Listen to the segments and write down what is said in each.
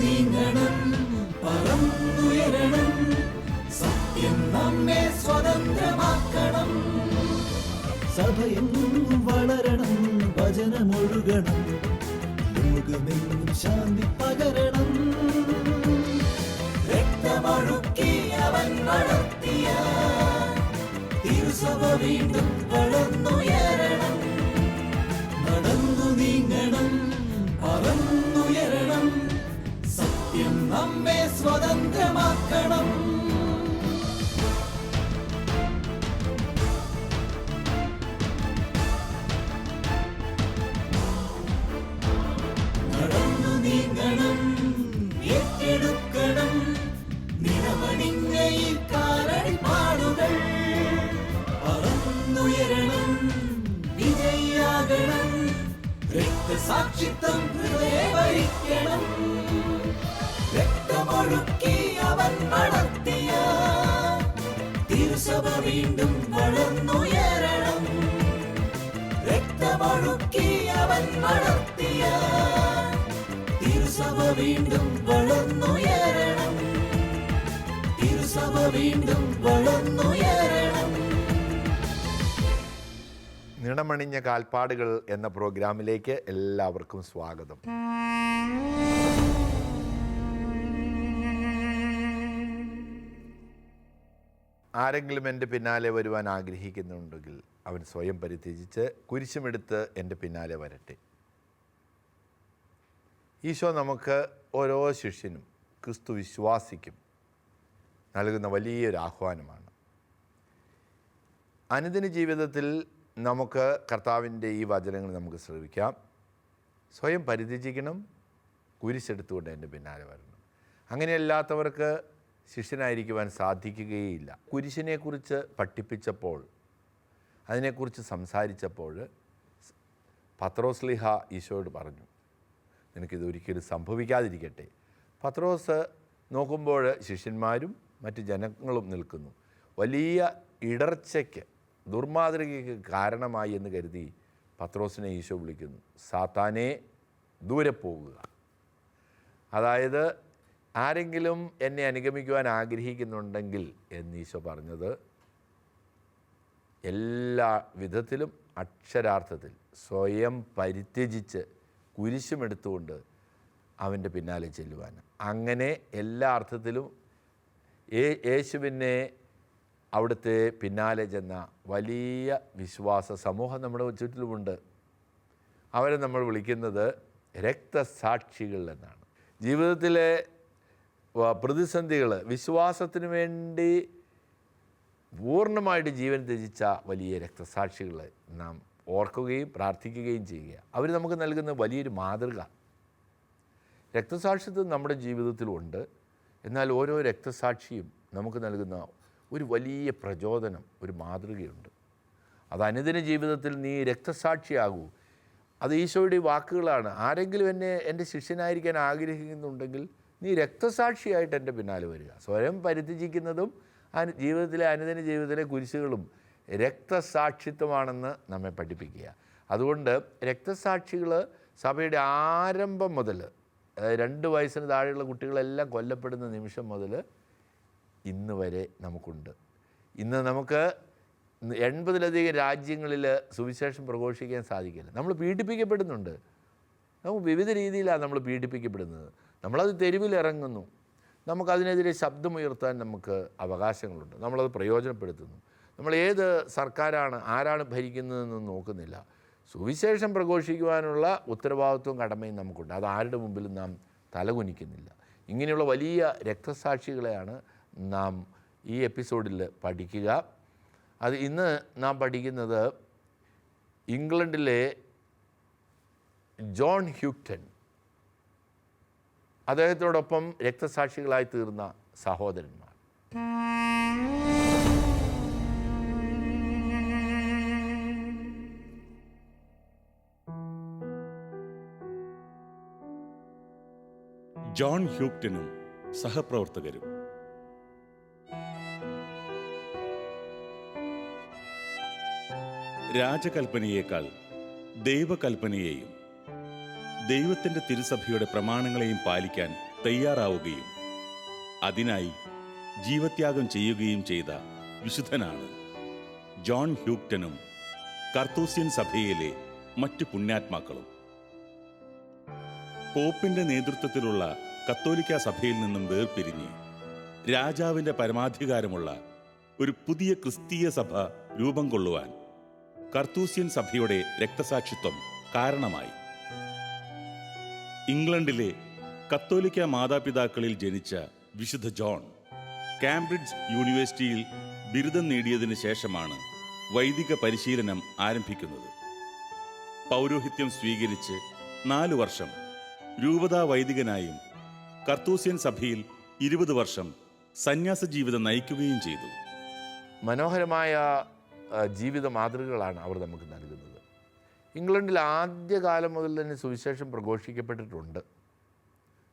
നീങ്ങണം പറന്നുയരണം സത്യം നമ്മെ സ്വതന്ത്രമാക്കണം. സഭയെന്നും വളരണം ഭജനമൊഴുകണം. ലോകമെന്നും ശാന്തി പകരണം. രക്തമൊഴുക്കി അവൻ വളർത്തിയ തിരുസഭ വീണ്ടും സ്വതന്ത്രമാക്കണം. നടന്നു നീങ്ങണം ഏറ്റെടുക്കണം. നിറമണിഞ്ഞ ഈ കാലടിപ്പാടുകൾ പറന്നുയരണം വിജയാകണം രക്തസാക്ഷിത്വം തിരുസഭ വീണ്ടും വളർന്നുയരണം. രക്തമൊഴുക്കി അവൻ വളർത്തിയ തിരുസഭ വീണ്ടും വളർന്നുയരണം. തിരുസഭ വീണ്ടും വളർന്നുയരണം. നിണമണിഞ്ഞ കാൽപ്പാടുകൾ എന്ന പ്രോഗ്രാമിലേക്ക് എല്ലാവർക്കും സ്വാഗതം. ആരെങ്കിലും എന്റെ പിന്നാലെ വരുവാൻ ആഗ്രഹിക്കുന്നുണ്ടെങ്കിൽ അവൻ സ്വയം പരിത്യജിച്ച് കുരിശുമെടുത്ത് എന്റെ പിന്നാലെ വരട്ടെ. ഈശോ നമുക്ക് ഓരോ ശിഷ്യനും ക്രിസ്തു വിശ്വാസിക്കും നൽകുന്ന വലിയൊരു ആഹ്വാനമാണ്. അനുദിന ജീവിതത്തിൽ നമുക്ക് കർത്താവിന്റെ ഈ വചനങ്ങൾ നമുക്ക് ശ്രമിക്കാം സ്വയം പരിധിജിക്കണം കുരിശെടുത്തുകൊണ്ട് എന്റെ പിന്നാലെ വരണം. അങ്ങനെയല്ലാത്തവർക്ക് ശിഷ്യനായിരിക്കുവാൻ സാധിക്കുകയില്ല. കുരിശിനെക്കുറിച്ച് പഠിപ്പിച്ചപ്പോൾ അതിനെക്കുറിച്ച് സംസാരിച്ചപ്പോൾ പത്രോസ്ലിഹ ഈശോയോട് പറഞ്ഞു നിനക്കിത് ഒരിക്കലും സംഭവിക്കാതിരിക്കട്ടെ. പത്രോസ് നോക്കുമ്പോൾ ശിഷ്യന്മാരും മറ്റ് ജനങ്ങളും നിൽക്കുന്നു. വലിയ ഇടർച്ചയ്ക്ക് ദുർമാതൃകയ്ക്ക് കാരണമായി എന്ന് കരുതി പത്രോസിനെ ഈശോ വിളിക്കുന്നു. സാത്താനെ ദൂരെ പോവുക അതായത് ആരെങ്കിലും എന്നെ അനുഗമിക്കുവാൻ ആഗ്രഹിക്കുന്നുണ്ടെങ്കിൽ എന്നീശോ പറഞ്ഞത് എല്ലാ വിധത്തിലും അക്ഷരാർത്ഥത്തിൽ സ്വയം പരിത്യജിച്ച് കുരിശുമെടുത്തുകൊണ്ട് അവന്റെ പിന്നാലെ ചെല്ലുവാൻ. അങ്ങനെ എല്ലാ അർത്ഥത്തിലും യേശുവിനെ അവിടുത്തെ പിന്നാലെ ചെന്ന വലിയ വിശ്വാസ സമൂഹം നമ്മുടെ ചുറ്റിലുമുണ്ട്. അവരെ നമ്മൾ വിളിക്കുന്നത് രക്തസാക്ഷികൾ എന്നാണ്. ജീവിതത്തിലെ പ്രതിസന്ധികൾ വിശ്വാസത്തിന് വേണ്ടി പൂർണമായിട്ട് ജീവൻ ത്യജിച്ച വലിയ രക്തസാക്ഷികളെ നാം ഓർക്കുകയും പ്രാർത്ഥിക്കുകയും ചെയ്യുക. അവർ നമുക്ക് നൽകുന്ന വലിയൊരു മാതൃക. രക്തസാക്ഷിത്വം നമ്മുടെ ജീവിതത്തിലുണ്ട് എന്നാൽ ഓരോ രക്തസാക്ഷിയും നമുക്ക് നൽകുന്ന ഒരു വലിയ പ്രചോദനം ഒരു മാതൃകയുണ്ട്. അത് അനുദിന ജീവിതത്തിൽ നീ രക്തസാക്ഷിയാകൂ. അത് ഈശോയുടെ വാക്കുകളാണ്. ആരെങ്കിലും എന്നെ എന്റെ ശിഷ്യനായിരിക്കാൻ ആഗ്രഹിക്കുന്നുണ്ടെങ്കിൽ നീ രക്തസാക്ഷിയായിട്ട് എന്റെ പിന്നാലെ വരിക. സ്വയം പരിത്യജിക്കുന്നതും അനു ജീവിതത്തിലെ അനുദിന ജീവിതത്തിലെ കുരിശുകളും രക്തസാക്ഷിത്വമാണെന്ന് നമ്മെ പഠിപ്പിക്കുക. അതുകൊണ്ട് രക്തസാക്ഷികൾ സഭയുടെ ആരംഭം മുതൽ രണ്ട് വയസ്സിന് താഴെയുള്ള കുട്ടികളെല്ലാം കൊല്ലപ്പെടുന്ന നിമിഷം മുതൽ ഇന്ന് വരെ നമുക്കുണ്ട്. ഇന്ന് നമുക്ക് എൺപതിലധികം രാജ്യങ്ങളിൽ സുവിശേഷം പ്രഘോഷിക്കാൻ സാധിക്കില്ല. നമ്മൾ പീഡിപ്പിക്കപ്പെടുന്നുണ്ട്. നമുക്ക് വിവിധ രീതിയിലാണ് നമ്മൾ പീഡിപ്പിക്കപ്പെടുന്നത്. നമ്മളത് തെരുവിലിറങ്ങുന്നു. നമുക്കതിനെതിരെ ശബ്ദമുയർത്താൻ നമുക്ക് അവകാശങ്ങളുണ്ട്. നമ്മളത് പ്രയോജനപ്പെടുത്തുന്നു. നമ്മൾ ഏത് സർക്കാരാണ് ആരാണ് ഭരിക്കുന്നതെന്ന് നോക്കുന്നില്ല. സുവിശേഷം പ്രഘോഷിക്കുവാനുള്ള ഉത്തരവാദിത്വവും കടമയും നമുക്കുണ്ട്. അത് ആരുടെ മുമ്പിലും നാം തലകുനിക്കുന്നില്ല. ഇങ്ങനെയുള്ള വലിയ രക്തസാക്ഷികളെയാണ് നാം ഈ എപ്പിസോഡിൽ പഠിക്കുക. അത് ഇന്ന് നാം പഠിക്കുന്നത് ഇംഗ്ലണ്ടിലെ ജോൺ ഹ്യൂക്ടൺ അദ്ദേഹത്തോടൊപ്പം രക്തസാക്ഷികളായി തീർന്ന സഹോദരന്മാർ. ജോൺ ഹ്യൂക്ടനും സഹപ്രവർത്തകരും. രാജകൽപ്പനയേക്കാൾ ദൈവകൽപ്പനയെയും ദൈവത്തിന്റെ തിരുസഭയുടെ പ്രമാണങ്ങളെയും പാലിക്കാൻ തയ്യാറാവുകയും അതിനായി ജീവത്യാഗം ചെയ്യുകയും ചെയ്ത വിശുദ്ധനാണ് ജോൺ ഹ്യൂക്ടനും കർത്തൂസ്യൻ സഭയിലെ മറ്റ് പുണ്യാത്മാക്കളും. പോപ്പിന്റെ നേതൃത്വത്തിലുള്ള കത്തോലിക്ക സഭയിൽ നിന്നും വേർപിരിഞ്ഞ് രാജാവിന്റെ പരമാധികാരമുള്ള ഒരു പുതിയ ക്രിസ്തീയ സഭ രൂപം കൊള്ളുവാൻ കർത്തൂസ്യൻ സഭയുടെ രക്തസാക്ഷിത്വം കാരണമായി. ഇംഗ്ലണ്ടിലെ കത്തോലിക്ക മാതാപിതാക്കളിൽ ജനിച്ച വിശുദ്ധ ജോൺ കാംബ്രിഡ്ജ് യൂണിവേഴ്സിറ്റിയിൽ ബിരുദം നേടിയതിന് ശേഷമാണ് വൈദിക പരിശീലനം ആരംഭിക്കുന്നത്. പൗരോഹിത്യം സ്വീകരിച്ച് നാല് വർഷം രൂപതാ വൈദികനായും കർത്തൂസ്യൻ സഭയിൽ ഇരുപത് വർഷം സന്യാസ ജീവിതം നയിക്കുകയും ചെയ്തു. മനോഹരമായ ജീവിത മാതൃകകളാണ് അവർ നമുക്ക് നൽകുന്നത്. ഇംഗ്ലണ്ടിൽ ആദ്യകാലം മുതൽ തന്നെ സുവിശേഷം പ്രഘോഷിക്കപ്പെട്ടിട്ടുണ്ട്.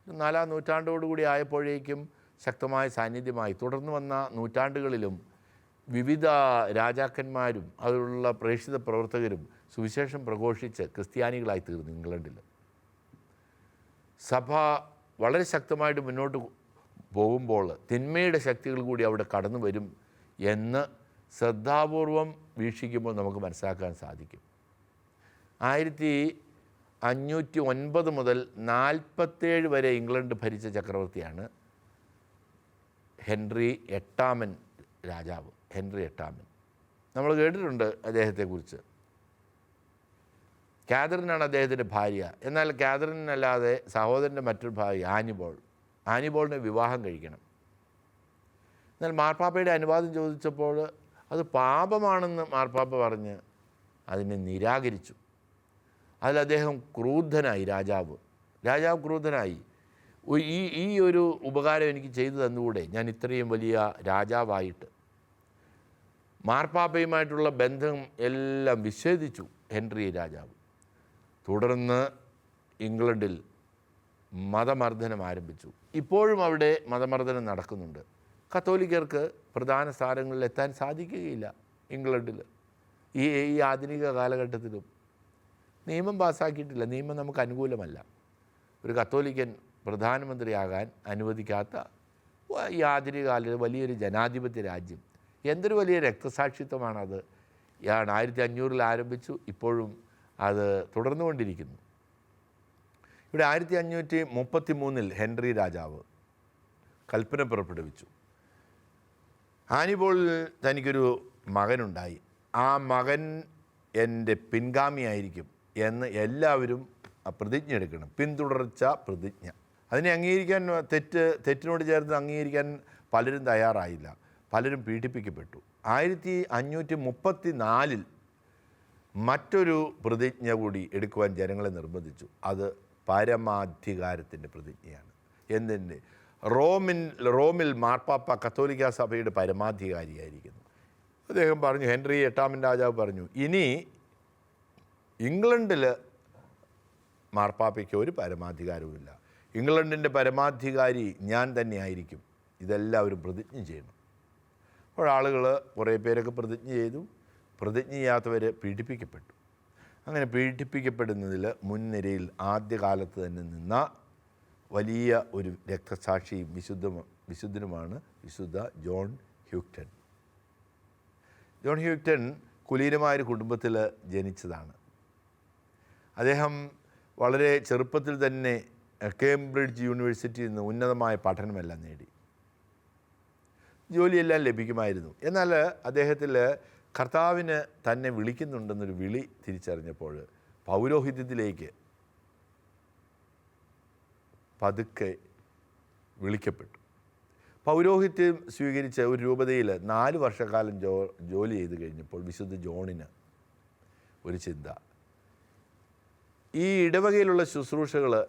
നാലാം നൂറ്റാണ്ടോടുകൂടി ആയപ്പോഴേക്കും ശക്തമായ സാന്നിധ്യമായി തുടർന്ന് വന്ന നൂറ്റാണ്ടുകളിലും വിവിധ രാജാക്കന്മാരും അതിലുള്ള പ്രേക്ഷിത പ്രവർത്തകരും സുവിശേഷം പ്രഘോഷിച്ച് ക്രിസ്ത്യാനികളായി തീർന്നു ഇംഗ്ലണ്ടിൽ. സഭ വളരെ ശക്തമായിട്ട് മുന്നോട്ട് പോകുമ്പോൾ തിന്മയുടെ ശക്തികൾ കൂടി അവിടെ കടന്നു വരും എന്ന് ശ്രദ്ധാപൂർവം വീക്ഷിക്കുമ്പോൾ നമുക്ക് മനസ്സിലാക്കാൻ സാധിക്കും. ആയിരത്തി അഞ്ഞൂറ്റി ഒൻപത് മുതൽ നാൽപ്പത്തേഴ് വരെ ഇംഗ്ലണ്ട് ഭരിച്ച ചക്രവർത്തിയാണ് ഹെൻറി എട്ടാമൻ രാജാവ് ഹെൻറി എട്ടാമൻ. നമ്മൾ കേട്ടിട്ടുണ്ട് അദ്ദേഹത്തെക്കുറിച്ച്. കാതറിനാണ് അദ്ദേഹത്തിന്റെ ഭാര്യ. എന്നാൽ കാതറിനല്ലാതെ സഹോദരന്റെ മറ്റൊരു ഭാര്യ ആനിബോൾ. ആനിബോളിനെ വിവാഹം കഴിക്കണം. എന്നാൽ മാർപ്പാപ്പയുടെ അനുവാദം ചോദിച്ചപ്പോൾ അത് പാപമാണെന്ന് മാർപ്പാപ്പ പറഞ്ഞ് അതിനെ നിരാകരിച്ചു. അതിൽ അദ്ദേഹം ക്രൂദ്ധനായി രാജാവ്. രാജാവ് ക്രൂദ്ധനായി ഈ ഈ ഒരു ഉപകാരം എനിക്ക് ചെയ്തു തന്നുകൂടെ? ഞാൻ ഇത്രയും വലിയ രാജാവായിട്ട്. മാർപ്പാപ്പയുമായിട്ടുള്ള ബന്ധം എല്ലാം വിച്ഛേദിച്ചു ഹെൻറി രാജാവ്. തുടർന്ന് ഇംഗ്ലണ്ടിൽ മതമർദ്ദനം ആരംഭിച്ചു. ഇപ്പോഴും അവിടെ മതമർദ്ദനം നടക്കുന്നുണ്ട്. കത്തോലിക്കർക്ക് പ്രധാന സ്ഥാനങ്ങളിൽ എത്താൻ സാധിക്കുകയില്ല ഇംഗ്ലണ്ടിൽ. ഈ ഈ ആധുനിക കാലഘട്ടത്തിലും. നിയമം പാസ്സാക്കിയിട്ടില്ല. നിയമം നമുക്ക് അനുകൂലമല്ല. ഒരു കത്തോലിക്കൻ പ്രധാനമന്ത്രിയാകാൻ അനുവദിക്കാത്ത ഈ ആധുനിക കാലത്ത് വലിയൊരു ജനാധിപത്യ രാജ്യം. എന്തൊരു വലിയ രക്തസാക്ഷിത്വമാണത്. ഇയാണ് ആയിരത്തി അഞ്ഞൂറിൽ ആരംഭിച്ചു ഇപ്പോഴും അത് തുടർന്നുകൊണ്ടിരിക്കുന്നു. ഇവിടെ ആയിരത്തി അഞ്ഞൂറ്റി മുപ്പത്തി മൂന്നിൽ ഹെൻറി രാജാവ് കൽപ്പന പുറപ്പെടുവിച്ചു. ആനിബോളിൽ തനിക്കൊരു മകനുണ്ടായി. ആ മകൻ എന്റെ പിൻഗാമിയായിരിക്കും. എന്ന് എല്ലാവരും പ്രതിജ്ഞ എടുക്കണം. പിന്തുടർച്ച പ്രതിജ്ഞ. അതിനെ അംഗീകരിക്കാൻ തെറ്റ് തെറ്റിനോട് ചേർന്ന് അംഗീകരിക്കാൻ പലരും തയ്യാറായില്ല. പലരും പീഡിപ്പിക്കപ്പെട്ടു. ആയിരത്തി അഞ്ഞൂറ്റി മുപ്പത്തി നാലിൽ മറ്റൊരു പ്രതിജ്ഞ കൂടി എടുക്കുവാൻ ജനങ്ങളെ നിർബന്ധിച്ചു. അത് പരമാധികാരത്തിന്റെ പ്രതിജ്ഞയാണ്. എന്തിന്റെ റോമിൻ റോമിൽ മാർപ്പാപ്പ കത്തോലിക്ക സഭയുടെ പരമാധികാരിയായിരിക്കുന്നു. അദ്ദേഹം പറഞ്ഞു ഹെൻറി എട്ടാമൻ രാജാവ് പറഞ്ഞു ഇനി ഇംഗ്ലണ്ടിൽ മാർപ്പാപ്പയ്ക്ക് ഒരു പരമാധികാരവുമില്ല. ഇംഗ്ലണ്ടിന്റെ പരമാധികാരി ഞാൻ തന്നെയായിരിക്കും. ഇതെല്ലാവരും പ്രതിജ്ഞ ചെയ്യണം അപ്പോൾ ആളുകൾ കുറേ പേരൊക്കെ പ്രതിജ്ഞ ചെയ്തു. പ്രതിജ്ഞ ചെയ്യാത്തവർ പീഡിപ്പിക്കപ്പെട്ടു. അങ്ങനെ പീഡിപ്പിക്കപ്പെടുന്നതിൽ മുൻനിരയിൽ ആദ്യകാലത്ത് തന്നെ നിന്ന വലിയ ഒരു രക്തസാക്ഷിയും വിശുദ്ധ വിശുദ്ധനുമാണ് വിശുദ്ധ ജോൺ ഹ്യൂക്ടൺ. ജോൺ ഹ്യൂക്ടൺ കുലീനമായ ഒരു കുടുംബത്തിൽ ജനിച്ചതാണ്. അദ്ദേഹം വളരെ ചെറുപ്പത്തിൽ തന്നെ കേംബ്രിഡ്ജ് യൂണിവേഴ്സിറ്റിയിൽ നിന്ന് ഉന്നതമായ പഠനമെല്ലാം നേടി. ജോലിയെല്ലാം ലഭിക്കുമായിരുന്നു. എന്നാൽ അദ്ദേഹത്തിൽ കർത്താവിന് തന്നെ വിളിക്കുന്നുണ്ടെന്നൊരു വിളി തിരിച്ചറിഞ്ഞപ്പോൾ പൗരോഹിത്യത്തിലേക്ക് പതുക്കെ വിളിക്കപ്പെട്ടു. പൗരോഹിത്യം സ്വീകരിച്ച ഒരു രൂപതയിൽ നാല് വർഷക്കാലം ജോ ജോലി ചെയ്ത് കഴിഞ്ഞപ്പോൾ വിശുദ്ധ ജോണിന് ഒരു ചിന്ത. ഈ ഇടവകയിലുള്ള ശുശ്രൂഷകൾ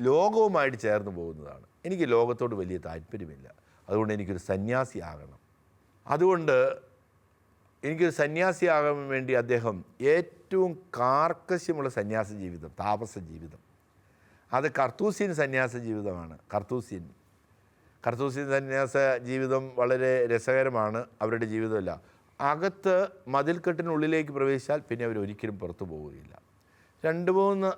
ലോകവുമായിട്ട് ചേർന്ന് പോകുന്നതാണ്. എനിക്ക് ലോകത്തോട് വലിയ താല്പര്യമില്ല. അതുകൊണ്ട് എനിക്കൊരു സന്യാസിയാകണം അതുകൊണ്ട് എനിക്കൊരു സന്യാസിയാകാൻ വേണ്ടി അദ്ദേഹം ഏറ്റവും കാർക്കശ്യമുള്ള സന്യാസ ജീവിതം താപസ ജീവിതം. അത് കർത്തൂസ്യൻ സന്യാസ ജീവിതമാണ്. കർത്തൂസ്യൻ. കർത്തൂസ്യൻ സന്യാസ ജീവിതം വളരെ രസകരമാണ്. അവരുടെ ജീവിതമല്ല. അകത്ത് മതിൽക്കെട്ടിനുള്ളിലേക്ക് പ്രവേശിച്ചാൽ പിന്നെ അവർ ഒരിക്കലും പുറത്തു പോവുകയില്ല. രണ്ട് മൂന്ന്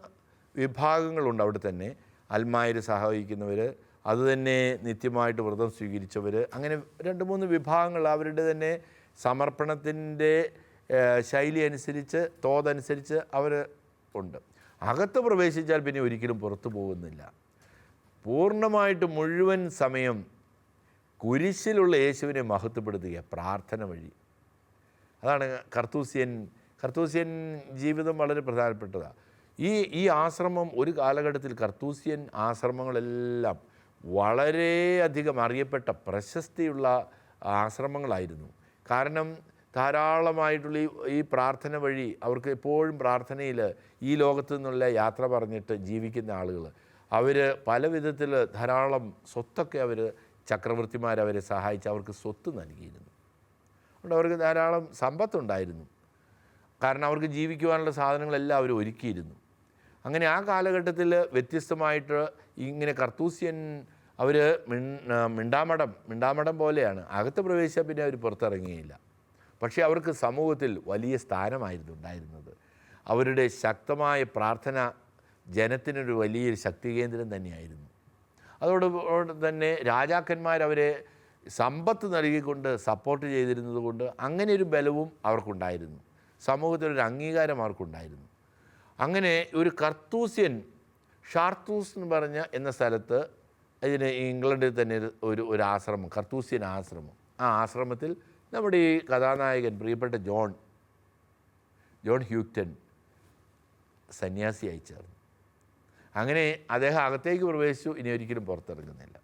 വിഭാഗങ്ങളുണ്ട് അവിടെ തന്നെ. അൽമായിൽ സഹായിക്കുന്നവർ അതുതന്നെ നിത്യമായിട്ട് വ്രതം സ്വീകരിച്ചവർ അങ്ങനെ രണ്ട് മൂന്ന് വിഭാഗങ്ങൾ അവരുടെ തന്നെ സമർപ്പണത്തിന്റെ ശൈലി അനുസരിച്ച് തോതനുസരിച്ച് അവർ ഉണ്ട്. അകത്ത് പ്രവേശിച്ചാൽ പിന്നെ ഒരിക്കലും പുറത്തു പോകുന്നില്ല. പൂർണമായിട്ട് മുഴുവൻ സമയം കുരിശിലുള്ള യേശുവിനെ മഹത്വപ്പെടുത്തുക പ്രാർത്ഥന വഴി. അതാണ് കർത്തൂസ്യൻ കർത്തൂസ്യൻ ജീവിതം വളരെ പ്രധാനപ്പെട്ടതാണ് ഈ ഈ ആശ്രമം ഒരു കാലഘട്ടത്തിൽ കർത്തൂസ്യൻ ആശ്രമങ്ങളെല്ലാം വളരെയധികം അറിയപ്പെട്ട പ്രശസ്തിയുള്ള ആശ്രമങ്ങളായിരുന്നു. കാരണം ധാരാളമായിട്ടുള്ള ഈ ഈ പ്രാർത്ഥന വഴി അവർക്ക് എപ്പോഴും പ്രാർത്ഥനയിൽ ഈ ലോകത്തു നിന്നുള്ള യാത്ര പറഞ്ഞിട്ട് ജീവിക്കുന്ന ആളുകൾ അവർ പല വിധത്തിൽ ധാരാളം സ്വത്തൊക്കെ അവർ ചക്രവർത്തിമാരവരെ സഹായിച്ച് അവർക്ക് സ്വത്ത് നൽകിയിരുന്നു. അതുകൊണ്ട് അവർക്ക് ധാരാളം സമ്പത്തുണ്ടായിരുന്നു. കാരണം അവർക്ക് ജീവിക്കുവാനുള്ള സാധനങ്ങളെല്ലാം അവർ ഒരുക്കിയിരുന്നു. അങ്ങനെ ആ കാലഘട്ടത്തിൽ വ്യത്യസ്തമായിട്ട് ഇങ്ങനെ കർത്തൂസ്യൻ അവർ മിണ്ടാമടം മിണ്ടാമടം പോലെയാണ്. അകത്ത് പ്രവേശിച്ചാൽ പിന്നെ അവർ പുറത്തിറങ്ങിയില്ല പക്ഷേ അവർക്ക് സമൂഹത്തിൽ വലിയ സ്ഥാനമായിരുന്നു ഉണ്ടായിരുന്നത്. അവരുടെ ശക്തമായ പ്രാർത്ഥന ജനത്തിനൊരു വലിയൊരു ശക്തി കേന്ദ്രം തന്നെയായിരുന്നു. അതോടൊപ്പം തന്നെ രാജാക്കന്മാർ അവരെ സമ്പത്ത് നൽകിക്കൊണ്ട് സപ്പോർട്ട് ചെയ്തിരുന്നത് കൊണ്ട് അങ്ങനെ ഒരു ബലവും അവർക്കുണ്ടായിരുന്നു. സമൂഹത്തിലൊരു അംഗീകാരം അവർക്കുണ്ടായിരുന്നു അങ്ങനെ ഒരു കർത്തൂസ്യൻ ഷാർത്തൂസ് എന്ന് പറഞ്ഞ എന്ന സ്ഥലത്ത് ഇതിന് ഇംഗ്ലണ്ടിൽ തന്നെ ഒരു- ഒരു ആശ്രമം കർത്തൂസ്യൻ ആശ്രമം. ആ ആശ്രമത്തിൽ നമ്മുടെ ഈ കഥാനായകൻ പ്രിയപ്പെട്ട ജോൺ ജോൺ ഹ്യൂക്ടൻ സന്യാസിയായി ചേർന്നു. അങ്ങനെ അദ്ദേഹം അകത്തേക്ക് പ്രവേശിച്ചു ഇനി ഒരിക്കലും പുറത്തിറങ്ങുന്നില്ല.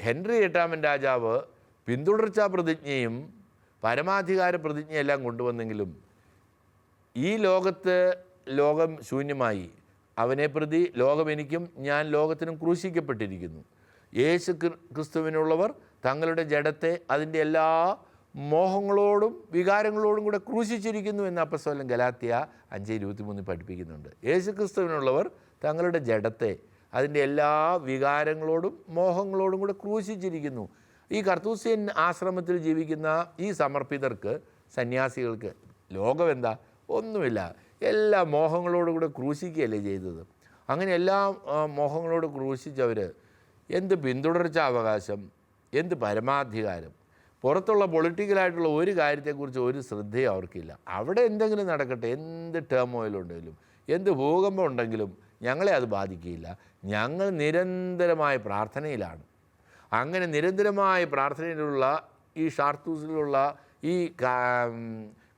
ഹെൻറി എട്ടാമൻ രാജാവ് പിന്തുടർച്ചാ പ്രതിജ്ഞയും പരമാധികാര പ്രതിജ്ഞയെല്ലാം കൊണ്ടുവന്നെങ്കിലും ഈ ലോകത്ത് ലോകം ശൂന്യമായി. അവനെ പ്രതി ലോകം എനിക്കും ഞാൻ ലോകത്തിനും ക്രൂശിക്കപ്പെട്ടിരിക്കുന്നു. യേശു ക്രി- ക്രിസ്തുവിനുള്ളവർ തങ്ങളുടെ ജഡത്തെ അതിന്റെ എല്ലാ മോഹങ്ങളോടും വികാരങ്ങളോടും കൂടെ ക്രൂശിച്ചിരിക്കുന്നു എന്ന് അപ്പസ്വലം ഗലാത്തിയ അഞ്ച് ഇരുപത്തിമൂന്നിൽ പഠിപ്പിക്കുന്നുണ്ട്. യേശു ക്രിസ്തുവിനുള്ളവർ തങ്ങളുടെ ജഡത്തെ അതിന്റെ എല്ലാ വികാരങ്ങളോടും മോഹങ്ങളോടും കൂടെ ക്രൂശിച്ചിരിക്കുന്നു. ഈ കർത്തൂസ്യൻ ആശ്രമത്തിൽ ജീവിക്കുന്ന ഈ സമർപ്പിതർക്ക് സന്യാസികൾക്ക് ലോകം എന്താ ഒന്നുമില്ല. എല്ലാ മോഹങ്ങളോടുകൂടെ ക്രൂശിക്കുകയല്ലേ ചെയ്തത്? അങ്ങനെ എല്ലാ മോഹങ്ങളോട് ക്രൂശിച്ചവർ എന്ത് പിന്തുടർച്ച അവകാശം? എന്ത് പരമാധികാരം? പുറത്തുള്ള പൊളിറ്റിക്കലായിട്ടുള്ള ഒരു കാര്യത്തെക്കുറിച്ച് ഒരു ശ്രദ്ധയും അവർക്കില്ല. അവിടെ എന്തെങ്കിലും നടക്കട്ടെ എന്ത് ടേമോയിലുണ്ടെങ്കിലും എന്ത് ഭൂകമ്പം ഉണ്ടെങ്കിലും ഞങ്ങളെ അത് ബാധിക്കുകയില്ല. ഞങ്ങൾ നിരന്തരമായ പ്രാർത്ഥനയിലാണ്. അങ്ങനെ നിരന്തരമായ പ്രാർത്ഥനയിലുള്ള ഈ ഷാർത്തൂസിലുള്ള ഈ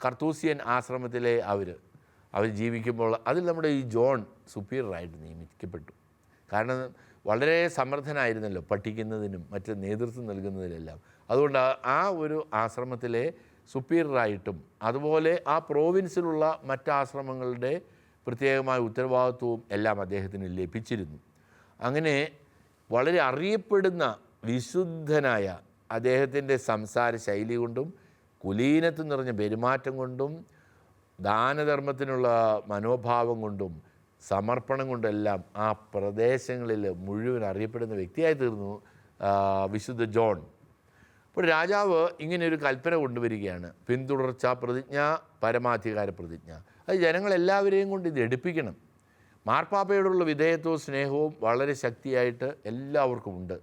കർത്തൂസിയൻ ആശ്രമത്തിലെ അവർ അവർ ജീവിക്കുമ്പോൾ അതിൽ നമ്മുടെ ഈ ജോൺ സുപ്പീരിയറായിട്ട് നിയമിക്കപ്പെട്ടു. കാരണം വളരെ സമർത്ഥനായിരുന്നല്ലോ പഠിക്കുന്നതിനും മറ്റ് നേതൃത്വം നൽകുന്നതിലെല്ലാം. അതുകൊണ്ട് ആ- ഒരു ആശ്രമത്തിലെ സുപ്പീരിയറായിട്ടും അതുപോലെ ആ പ്രോവിൻസിലുള്ള മറ്റ് ആശ്രമങ്ങളുടെ പ്രത്യേകമായ ഉത്തരവാദിത്വവും എല്ലാം അദ്ദേഹത്തിന് ലഭിച്ചിരുന്നു. അങ്ങനെ വളരെ അറിയപ്പെടുന്ന വിശുദ്ധനായ അദ്ദേഹത്തിന്റെ സംസാര ശൈലി കൊണ്ടും കുലീനത്ത് നിറഞ്ഞ പെരുമാറ്റം കൊണ്ടും ദാനധർമ്മത്തിനുള്ള മനോഭാവം കൊണ്ടും സമർപ്പണം കൊണ്ടെല്ലാം ആ പ്രദേശങ്ങളിൽ മുഴുവൻ അറിയപ്പെടുന്ന വ്യക്തിയായി തീർന്നു വിശുദ്ധ ജോൺ. അപ്പോൾ രാജാവ് ഇങ്ങനെ ഒരു കൽപ്പന കൊണ്ടുവരികയാണ്. പിന്തുടർച്ച പ്രതിജ്ഞ പരമാധികാര പ്രതിജ്ഞ. അത് ജനങ്ങളെല്ലാവരെയും കൊണ്ട് ഇത് എടുപ്പിക്കണം. മാർപ്പാപ്പയോടുള്ള വിധേയത്വവും സ്നേഹവും വളരെ ശക്തിയായിട്ട് എല്ലാവർക്കും ഉണ്ട്.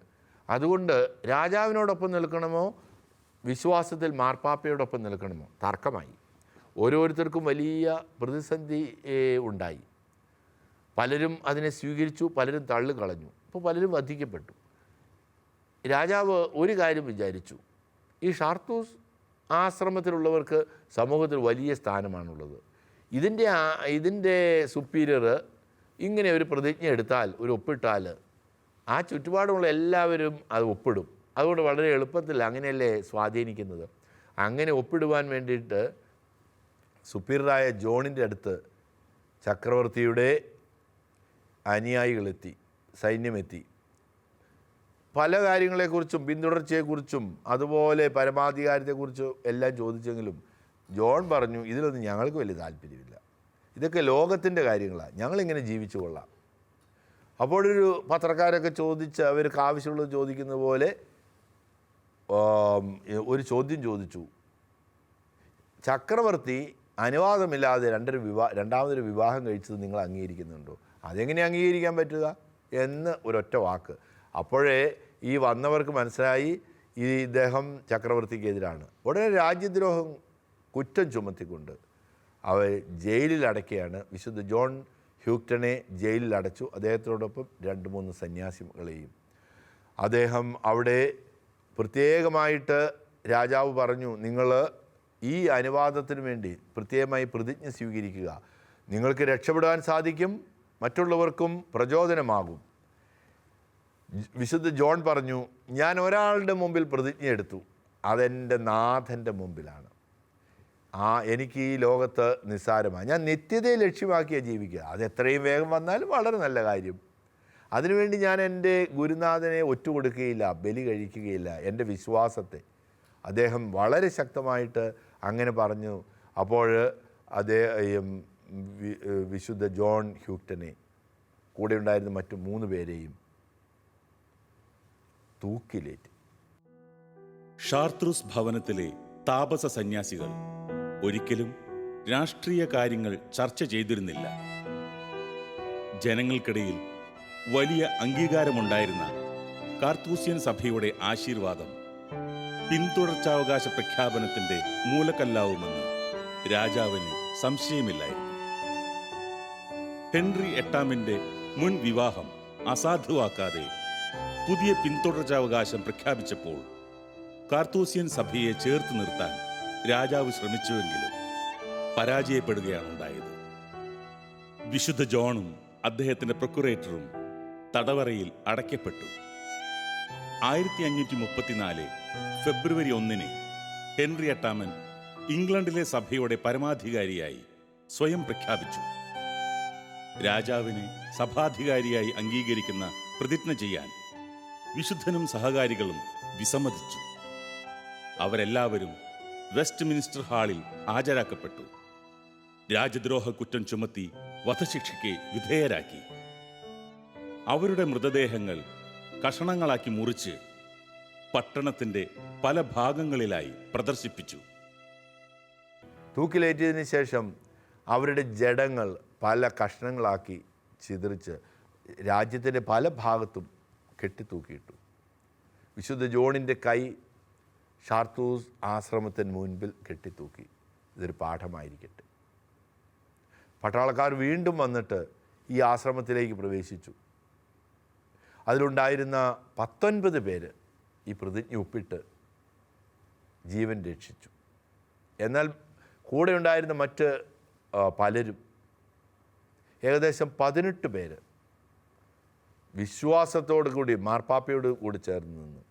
അതുകൊണ്ട് രാജാവിനോടൊപ്പം നിൽക്കണമോ വിശ്വാസത്തിൽ മാർപ്പാപ്പയോടൊപ്പം നിൽക്കണമോ? തർക്കമായി. ഓരോരുത്തർക്കും വലിയ പ്രതിസന്ധി ഉണ്ടായി. പലരും അതിനെ സ്വീകരിച്ചു പലരും തള്ളിക്കളഞ്ഞു അപ്പോൾ പലരും വധിക്കപ്പെട്ടു. രാജാവ് ഒരു കാര്യം വിചാരിച്ചു. ഈ ഷാർത്തൂസ് ആശ്രമത്തിലുള്ളവർക്ക് സമൂഹത്തിൽ വലിയ സ്ഥാനമാണുള്ളത്. ഇതിന്റെ ഇതിന്റെ സുപ്പീരിയർ ഇങ്ങനെ ഒരു പ്രതിജ്ഞ എടുത്താൽ ഒരു ഒപ്പിട്ടാൽ ആ ചുറ്റുപാടുമുള്ള എല്ലാവരും അത് ഒപ്പിടും. അതുകൊണ്ട് വളരെ എളുപ്പത്തിൽ അങ്ങനെയല്ലേ സ്വാധീനിക്കുന്നത്. അങ്ങനെ ഒപ്പിടുവാൻ വേണ്ടിയിട്ട് സുപ്പീരിയറായ ജോണിന്റെ അടുത്ത് ചക്രവർത്തിയുടെ അനുയായികളെത്തി സൈന്യമെത്തി. പല കാര്യങ്ങളെക്കുറിച്ചും പിന്തുടർച്ചയെക്കുറിച്ചും അതുപോലെ പരമാധികാരത്തെക്കുറിച്ചും എല്ലാം ചോദിച്ചെങ്കിലും ജോൺ പറഞ്ഞു ഇതിലൊന്നും ഞങ്ങൾക്ക് വലിയ താല്പര്യമില്ല. ഇതൊക്കെ ലോകത്തിന്റെ കാര്യങ്ങളാണ്. ഞങ്ങളിങ്ങനെ ജീവിച്ചു കൊള്ളാം. അപ്പോഴൊരു പത്രക്കാരൊക്കെ ചോദിച്ച് അവർക്ക് ആവശ്യമുള്ളത് ചോദിക്കുന്ന പോലെ ഒരു ചോദ്യം ചോദിച്ചു. ചക്രവർത്തി അനുവാദമില്ലാതെ രണ്ടൊരു വിവാഹ രണ്ടാമതൊരു വിവാഹം കഴിച്ചത് നിങ്ങൾ അംഗീകരിക്കുന്നുണ്ടോ? അതെങ്ങനെ അംഗീകരിക്കാൻ പറ്റുക? എന്ന് ഒരൊറ്റ വാക്ക്. അപ്പോഴേ ഈ വന്നവർക്ക് മനസ്സിലായി ഈ ഇദ്ദേഹം ചക്രവർത്തിക്കെതിരാണ്. ഉടനെ രാജ്യദ്രോഹം കുറ്റം ചുമത്തിക്കൊണ്ട് അവർ ജയിലിൽ അടയ്ക്കുകയാണ്. വിശുദ്ധ ജോൺ ഹ്യൂക്ടനെ ജയിലിൽ അടച്ചു. അദ്ദേഹത്തോടൊപ്പം രണ്ട് മൂന്ന് സന്യാസികളെയും. അദ്ദേഹം അവിടെ പ്രത്യേകമായിട്ട് രാജാവ് പറഞ്ഞു നിങ്ങൾ ഈ അനുവാദത്തിന് വേണ്ടി പ്രത്യേകമായി പ്രതിജ്ഞ സ്വീകരിക്കുക. നിങ്ങൾക്ക് രക്ഷപ്പെടാൻ സാധിക്കും മറ്റുള്ളവർക്കും പ്രചോദനമാകും. വിശുദ്ധ ജോൺ പറഞ്ഞു ഞാൻ ഒരാളുടെ മുമ്പിൽ പ്രതിജ്ഞ എടുത്തു. അതെന്റെ നാഥന്റെ മുമ്പിലാണ്. ആ എനിക്ക് ഈ ലോകത്ത് നിസ്സാരമാണ്. ഞാൻ നിത്യതയെ ലക്ഷ്യമാക്കിയാണ് ജീവിക്കുക. അത് എത്രയും വേഗം വന്നാലും വളരെ നല്ല കാര്യം. അതിനുവേണ്ടി ഞാൻ എന്റെ ഗുരുനാഥനെ ഒറ്റുകൊടുക്കുകയില്ല ബലി കഴിക്കുകയില്ല എന്റെ വിശ്വാസത്തെ. അദ്ദേഹം വളരെ ശക്തമായിട്ട് അങ്ങനെ പറഞ്ഞു. അപ്പോൾ അദ്ദേഹം വിശുദ്ധ ജോൺ ഹ്യൂട്ടനെ കൂടെ ഉണ്ടായിരുന്ന മറ്റു മൂന്ന് പേരെയും തൂക്കിലേറ്റ്. ഷാർത്രൂസ് ഭവനത്തിലെ താപസ സന്യാസികൾ ഒരിക്കലും രാഷ്ട്രീയ കാര്യങ്ങൾ ചർച്ച ചെയ്തിരുന്നില്ല. ജനങ്ങൾക്കിടയിൽ വലിയ അംഗീകാരമുണ്ടായിരുന്ന കാർത്തൂസ്യൻ സഭയുടെ ആശീർവാദം പിന്തുടർച്ചാവകാശ പ്രഖ്യാപനത്തിന്റെ മൂലക്കല്ലാവുമെന്ന് രാജാവിന് സംശയമില്ലായിരുന്നു. ഹെൻറി എട്ടാമിന്റെ മുൻ വിവാഹം അസാധുവാക്കാതെ പുതിയ പിന്തുടർച്ചാവകാശം പ്രഖ്യാപിച്ചപ്പോൾ കാർത്തൂസ്യൻ സഭയെ ചേർത്ത് നിർത്താൻ രാജാവ് ശ്രമിച്ചുവെങ്കിലും പരാജയപ്പെടുകയാണ് ഉണ്ടായത് വിശുദ്ധ ജോണും അദ്ദേഹത്തിന്റെ പ്രൊക്കുറേറ്ററും തടവറയിൽ അടയ്ക്കപ്പെട്ടു. ആയിരത്തി അഞ്ഞൂറ്റി മുപ്പത്തിനാല് ഫെബ്രുവരി ഒന്നിന് ഹെൻറി അട്ടാമൻ ഇംഗ്ലണ്ടിലെ സഭയുടെ പരമാധികാരിയായി സ്വയം പ്രഖ്യാപിച്ചു. രാജാവിനെ സഭാധികാരിയായി അംഗീകരിക്കുന്ന പ്രതിജ്ഞ ചെയ്യാൻ വിശുദ്ധനും സഹകാരികളും വിസമ്മതിച്ചു. അവരെല്ലാവരും വെസ്റ്റ് മിനിസ്റ്റർ ഹാളിൽ ഹാജരാക്കപ്പെട്ടു. രാജദ്രോഹ കുറ്റം ചുമത്തി വധശിക്ഷയ്ക്ക് വിധേയരാക്കി. അവരുടെ മൃതദേഹങ്ങൾ കഷണങ്ങളാക്കി മുറിച്ച് പട്ടണത്തിന്റെ പല ഭാഗങ്ങളിലായി പ്രദർശിപ്പിച്ചു. തൂക്കിലേറ്റിയതിന് ശേഷം അവരുടെ ജഡങ്ങൾ പല കഷ്ണങ്ങളാക്കി ചിതറിച്ച് രാജ്യത്തിന്റെ പല ഭാഗത്തും കെട്ടിത്തൂക്കിയിട്ടു. വിശുദ്ധ ജോണിന്റെ കൈ ഷാർത്തൂസ് ആശ്രമത്തിന് മുൻപിൽ കെട്ടിത്തൂക്കി. ഇതൊരു പാഠമായിരിക്കട്ടെ. പട്ടാളക്കാർ വീണ്ടും വന്നിട്ട് ഈ ആശ്രമത്തിലേക്ക് പ്രവേശിച്ചു. അതിലുണ്ടായിരുന്ന പത്തൊൻപത് പേര് ഈ പ്രതിജ്ഞ ഒപ്പിട്ട് ജീവൻ രക്ഷിച്ചു. എന്നാൽ കൂടെ ഉണ്ടായിരുന്ന മറ്റ് പലരും ഏകദേശം പതിനെട്ട് പേര് വിശ്വാസത്തോടു കൂടി മാർപ്പാപ്പയോട് കൂടി ചേർന്ന് നിന്നു.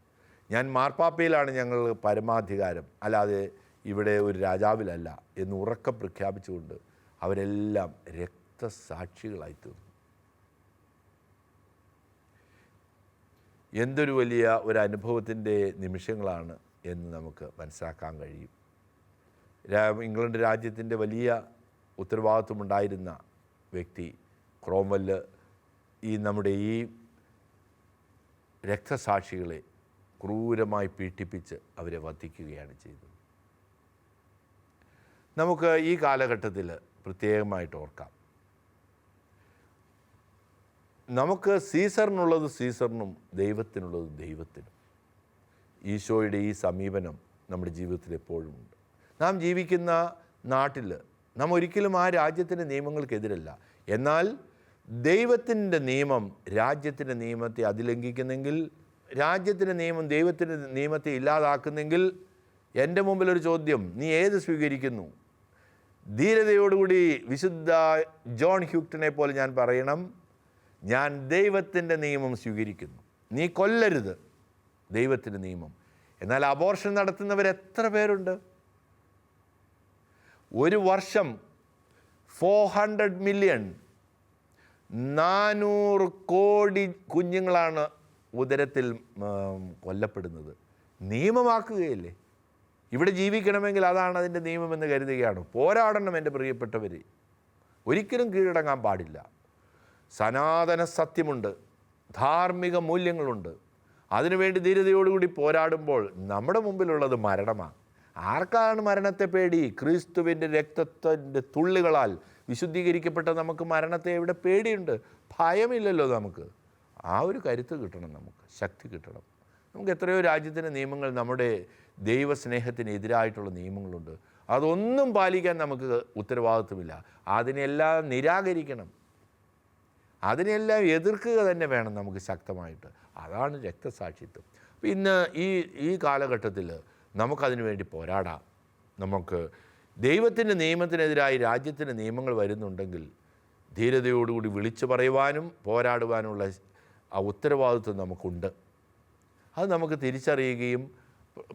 ഞാൻ മാർപ്പാപ്പയിലാണ് ഞങ്ങൾ പരമാധികാരം അല്ലാതെ ഇവിടെ ഒരു രാജാവിലല്ല എന്ന് ഉറക്കം പ്രഖ്യാപിച്ചുകൊണ്ട് അവരെല്ലാം രക്തസാക്ഷികളായി തീർന്നു എന്തൊരു വലിയ ഒരു അനുഭവത്തിന്റെ നിമിഷങ്ങളാണ് എന്ന് നമുക്ക് മനസ്സിലാക്കാൻ കഴിയും. ഇംഗ്ലണ്ട് രാജ്യത്തിന്റെ വലിയ ഉത്തരവാദിത്വമുണ്ടായിരുന്ന വ്യക്തി ക്രോമൽ ഈ നമ്മുടെ ഈ രക്തസാക്ഷികളെ ക്രൂരമായി പീഡിപ്പിച്ച് അവരെ വധിക്കുകയാണ് ചെയ്തത്. നമുക്ക് ഈ കാലഘട്ടത്തിൽ പ്രത്യേകമായിട്ട് ഓർക്കാം. നമുക്ക് സീസറിനുള്ളത് സീസറിനും ദൈവത്തിനുള്ളത് ദൈവത്തിനും. ഈശോയുടെ ഈ സമീപനം നമ്മുടെ ജീവിതത്തിൽ എപ്പോഴും ഉണ്ട്. നാം ജീവിക്കുന്ന നാട്ടിൽ നാം ഒരിക്കലും ആ രാജ്യത്തിന്റെ നിയമങ്ങൾക്കെതിരല്ല. എന്നാൽ ദൈവത്തിന്റെ നിയമം രാജ്യത്തിന്റെ നിയമത്തെ അതിലംഘിക്കുന്നെങ്കിൽ രാജ്യത്തിന്റെ നിയമം ദൈവത്തിന്റെ നിയമത്തെ ഇല്ലാതാക്കുന്നെങ്കിൽ എന്റെ മുമ്പിൽ ഒരു ചോദ്യം നീ ഏത് സ്വീകരിക്കുന്നു? ധീരതയോടുകൂടി വിശുദ്ധ ജോൺ ഹ്യൂക്ടനെ പോലെ ഞാൻ പറയണം ഞാൻ ദൈവത്തിന്റെ നിയമം സ്വീകരിക്കുന്നു. നീ കൊല്ലരുത് ദൈവത്തിന്റെ നിയമം. എന്നാൽ അബോർഷൻ നടത്തുന്നവർ എത്ര പേരുണ്ട്? ഒരു വർഷം ഫോർ ഹൺഡ്രഡ് മില്യൺ നാനൂറ് കോടി കുഞ്ഞുങ്ങളാണ് ഉദരത്തിൽ കൊല്ലപ്പെടുന്നത്. നിയമമാക്കുകയല്ലേ? ഇവിടെ ജീവിക്കണമെങ്കിൽ അതാണ് അതിന്റെ നിയമമെന്ന് കരുതുകയാണ്. പോരാടണം എന്റെ പ്രിയപ്പെട്ടവർ ഒരിക്കലും കീഴടങ്ങാൻ പാടില്ല. സനാതന സത്യമുണ്ട് ധാർമ്മിക മൂല്യങ്ങളുണ്ട്. അതിനുവേണ്ടി ധീരതയോടുകൂടി പോരാടുമ്പോൾ നമ്മുടെ മുമ്പിലുള്ളത് മരണമാണ്. ആർക്കാണ് മരണത്തെ പേടി? ക്രിസ്തുവിന്റെ രക്തത്തിന്റെ തുള്ളികളാൽ വിശുദ്ധീകരിക്കപ്പെട്ട നമുക്ക് മരണത്തെ എവിടെ പേടിയുണ്ട്? ഭയമില്ലല്ലോ നമുക്ക്. ആ ഒരു കരുത്ത് കിട്ടണം നമുക്ക് ശക്തി കിട്ടണം. നമുക്ക് എത്രയോ രാജ്യത്തിന്റെ നിയമങ്ങൾ നമ്മുടെ ദൈവസ്നേഹത്തിന് എതിരായിട്ടുള്ള നിയമങ്ങളുണ്ട്. അതൊന്നും പാലിക്കാൻ നമുക്ക് ഉത്തരവാദിത്വമില്ല. അതിനെല്ലാം നിരാകരിക്കണം. അതിനെല്ലാം എതിർക്കുക തന്നെ വേണം നമുക്ക് ശക്തമായിട്ട്. അതാണ് രക്തസാക്ഷിത്വം. ഇന്ന് ഈ ഈ കാലഘട്ടത്തിൽ നമുക്കതിനു വേണ്ടി പോരാടാം. നമുക്ക് ദൈവത്തിന്റെ നിയമത്തിനെതിരായി രാജ്യത്തിന്റെ നിയമങ്ങൾ വരുന്നുണ്ടെങ്കിൽ ധീരതയോടുകൂടി വിളിച്ചു പറയുവാനും പോരാടുവാനുള്ള ആ ഉത്തരവാദിത്വം നമുക്കുണ്ട്. അത് നമുക്ക് തിരിച്ചറിയുകയും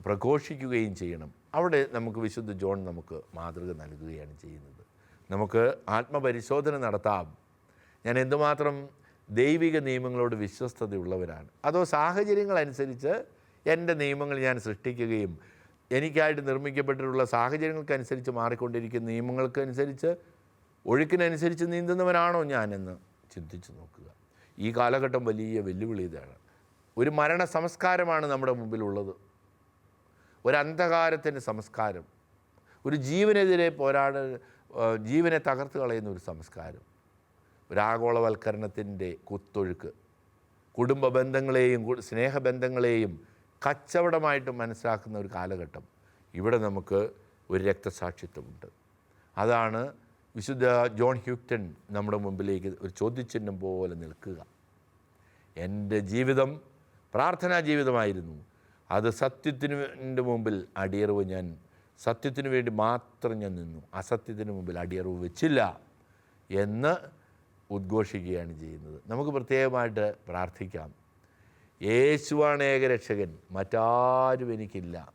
പ്രഘോഷിക്കുകയും ചെയ്യണം. അവിടെ നമുക്ക് വിശുദ്ധ ജോൺ നമുക്ക് മാതൃക നൽകുകയാണ് ചെയ്യുന്നത്. നമുക്ക് ആത്മപരിശോധന നടത്താം. ഞാൻ എന്തുമാത്രം ദൈവിക നിയമങ്ങളോട് വിശ്വസ്തതയുള്ളവരാണ്. അതോ സാഹചര്യങ്ങളനുസരിച്ച് എന്റെ നിയമങ്ങൾ ഞാൻ സൃഷ്ടിക്കുകയും എനിക്കായിട്ട് നിർമ്മിക്കപ്പെട്ടിട്ടുള്ള സാഹചര്യങ്ങൾക്കനുസരിച്ച് മാറിക്കൊണ്ടിരിക്കുന്ന നിയമങ്ങൾക്കനുസരിച്ച് ഒഴുക്കിനനുസരിച്ച് നീന്തുന്നവനാണോ ഞാനെന്ന് ചിന്തിച്ചു നോക്കുക. ഈ കാലഘട്ടം വലിയ വെല്ലുവിളി ഇതാണ് ഒരു മരണ സംസ്കാരമാണ് നമ്മുടെ മുമ്പിലുള്ളത്. ഒരു അന്ധകാരത്തിന്റെ സംസ്കാരം. ഒരു ജീവനെതിരെ പോരാട ജീവനെ തകർത്ത് കളയുന്ന ഒരു സംസ്കാരം. ഒരു ആഗോളവൽക്കരണത്തിന്റെ കുത്തൊഴുക്ക്. കുടുംബ ബന്ധങ്ങളെയും സ്നേഹബന്ധങ്ങളെയും കച്ചവടമായിട്ട് മനസ്സിലാക്കുന്ന ഒരു കാലഘട്ടം. ഇവിടെ നമുക്ക് ഒരു രക്തസാക്ഷിത്വമുണ്ട്. അതാണ് വിശുദ്ധ ജോൺ ഹ്യൂക്ടൺ നമ്മുടെ മുമ്പിലേക്ക് ഒരു ചോദ്യചിഹ്നം പോലെ നിൽക്കുക. എന്റെ ജീവിതം പ്രാർത്ഥനാ ജീവിതമായിരുന്നു. അത് സത്യത്തിന് മുമ്പിൽ അടിയറവ് ഞാൻ സത്യത്തിന് വേണ്ടി മാത്രം ഞാൻ നിന്നു. അസത്യത്തിന് മുമ്പിൽ അടിയറവ് വെച്ചില്ല എന്ന് ഉദ്ഘോഷിക്കുകയാണ് ചെയ്യുന്നത്. നമുക്ക് പ്രത്യേകമായിട്ട് പ്രാർത്ഥിക്കാം. യേശുവാണ് ഏകരക്ഷകൻ. മറ്റാരും എനിക്കില്ല.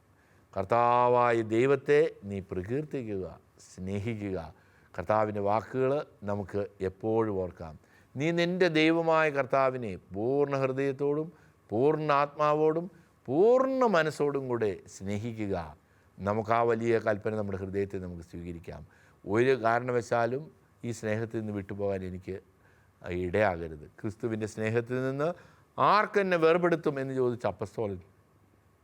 കർത്താവായ ദൈവത്തെ നീ പ്രകീർത്തിക്കുക സ്നേഹിക്കുക. കർത്താവിന്റെ വാക്കുകൾ നമുക്ക് എപ്പോഴും ഓർക്കാം. നീ നിന്റെ ദൈവമായ കർത്താവിനെ പൂർണ ഹൃദയത്തോടും പൂർണ ആത്മാവോടും പൂർണ മനസ്സോടും കൂടെ സ്നേഹിക്കുക. നമുക്ക് ആ വലിയ കൽപ്പന നമ്മുടെ ഹൃദയത്തെ നമുക്ക് സ്വീകരിക്കാം. ഒരു കാരണവശാലും ഈ സ്നേഹത്തിൽ നിന്ന് വിട്ടുപോകാൻ എനിക്ക് ഇടയാകരുത്. ക്രിസ്തുവിന്റെ സ്നേഹത്തിൽ നിന്ന് ആർക്കെന്നെ വേർപെടുത്തും എന്ന് ചോദിച്ച അപ്പസ്തോലൻ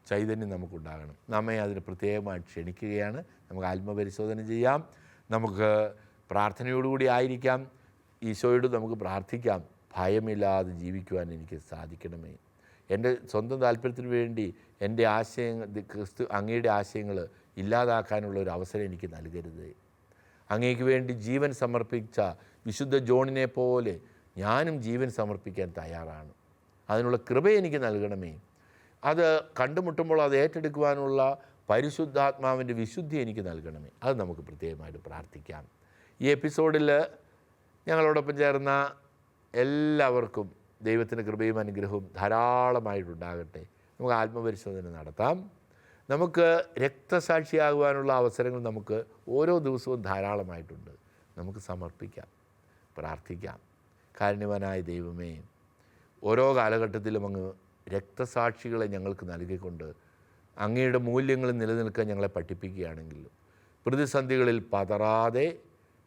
ചൈതന്യം നമുക്കുണ്ടാകണം. നമ്മെ അതിന് പ്രത്യേകമായി ക്ഷണിക്കുകയാണ്. നമുക്ക് ആത്മപരിശോധന ചെയ്യാം. നമുക്ക് പ്രാർത്ഥനയോടുകൂടി ആയിരിക്കാം. ഈശോയോട് നമുക്ക് പ്രാർത്ഥിക്കാം. ഭയമില്ലാതെ ജീവിക്കുവാൻ എനിക്ക് സാധിക്കണമേ. എന്റെ സ്വന്തം താല്പര്യത്തിന് വേണ്ടി എന്റെ ആശയങ്ങൾ ക്രിസ്തു അങ്ങയുടെ ആശയങ്ങൾ ഇല്ലാതാക്കാനുള്ള ഒരു അവസരം എനിക്ക് നൽകരുത്. അങ്ങേക്ക് വേണ്ടി ജീവൻ സമർപ്പിച്ച വിശുദ്ധ ജോണിനെ പോലെ ഞാനും ജീവൻ സമർപ്പിക്കാൻ തയ്യാറാണ്. അതിനുള്ള കൃപ എനിക്ക് നൽകണമേ. അത് കണ്ടുമുട്ടുമ്പോൾ അത് ഏറ്റെടുക്കുവാനുള്ള പരിശുദ്ധാത്മാവിന്റെ വിശുദ്ധി എനിക്ക് നൽകണമേ. അത് നമുക്ക് പ്രത്യേകമായിട്ട് പ്രാർത്ഥിക്കാം. ഈ എപ്പിസോഡിൽ ഞങ്ങളോടൊപ്പം ചേർന്ന എല്ലാവർക്കും ദൈവത്തിന്റെ കൃപയും അനുഗ്രഹവും ധാരാളമായിട്ടുണ്ടാകട്ടെ. നമുക്ക് ആത്മപരിശോധന നടത്താം. നമുക്ക് രക്തസാക്ഷിയാകുവാനുള്ള അവസരങ്ങൾ നമുക്ക് ഓരോ ദിവസവും ധാരാളമായിട്ടുണ്ട്. നമുക്ക് സമർപ്പിക്കാം പ്രാർത്ഥിക്കാം. കാരുണ്യവാനായ ദൈവമേ ഓരോ കാലഘട്ടത്തിലും അങ്ങ് രക്തസാക്ഷികളെ ഞങ്ങൾക്ക് നൽകിക്കൊണ്ട് അങ്ങയുടെ മൂല്യങ്ങൾ നിലനിൽക്കാൻ ഞങ്ങളെ പഠിപ്പിക്കുകയാണെങ്കിൽ പ്രതിസന്ധികളിൽ പതറാതെ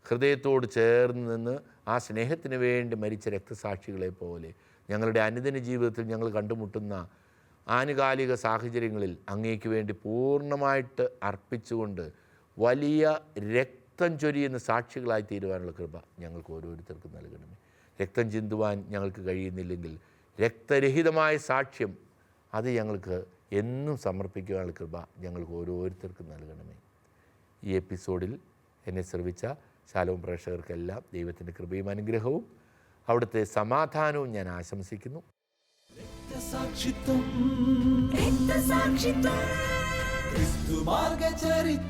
ഹൃദയത്തോട് ചേർന്ന് നിന്ന് ആ സ്നേഹത്തിന് വേണ്ടി മരിച്ച രക്തസാക്ഷികളെ പോലെ ഞങ്ങളുടെ അനുദിന ജീവിതത്തിൽ ഞങ്ങൾ കണ്ടുമുട്ടുന്ന ആനുകാലിക സാഹചര്യങ്ങളിൽ അങ്ങേക്ക് വേണ്ടി പൂർണമായിട്ട് അർപ്പിച്ചുകൊണ്ട് വലിയ രക്തം ചൊരിയുന്ന സാക്ഷികളായി തീരുവാനുള്ള കൃപ ഞങ്ങൾക്ക് ഓരോരുത്തർക്കും നൽകണമേ. രക്തം ചിന്തുവാൻ ഞങ്ങൾക്ക് കഴിയുന്നില്ലെങ്കിൽ രക്തരഹിതമായ സാക്ഷ്യം അത് ഞങ്ങൾക്ക് എന്നും സമർപ്പിക്കുവാനുള്ള കൃപ ഞങ്ങൾക്ക് ഓരോരുത്തർക്കും നൽകണമേ. ഈ എപ്പിസോഡിൽ എന്നെ ശ്രവിച്ച ശാലവും പ്രേക്ഷകർക്കെല്ലാം ദൈവത്തിന്റെ കൃപയും അനുഗ്രഹവും അവിടുത്തെ സമാധാനവും ഞാൻ ആശംസിക്കുന്നു. സാക്ഷിത്വം രക്തസാക്ഷിത്വം. ക്രിസ്തു മാർഗചരിച്ചോരനേക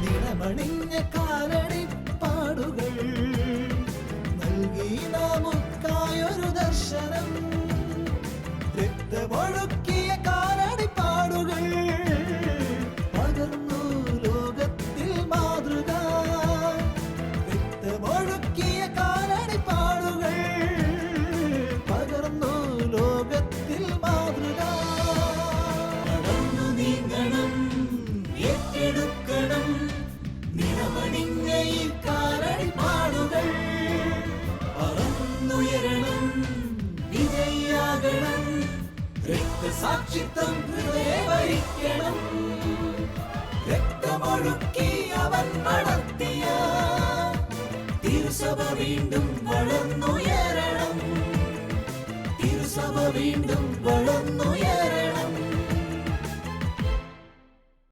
നിണമണിഞ്ഞ കാലടി പാടുകൾ. നൽകി നമുക്കായൊരു ദർശനം. രക്തമൊഴുക്കിയ രക്തസാക്ഷിത്വം ഹൃദയവരിക്കണം രക്തമൊഴുക്കി അവൻ നടത്തിയ തിരു തിരുസഭ വീണ്ടും വളർന്നുയരണം. തിരുസഭ വീണ്ടും വളർന്നുയരണം.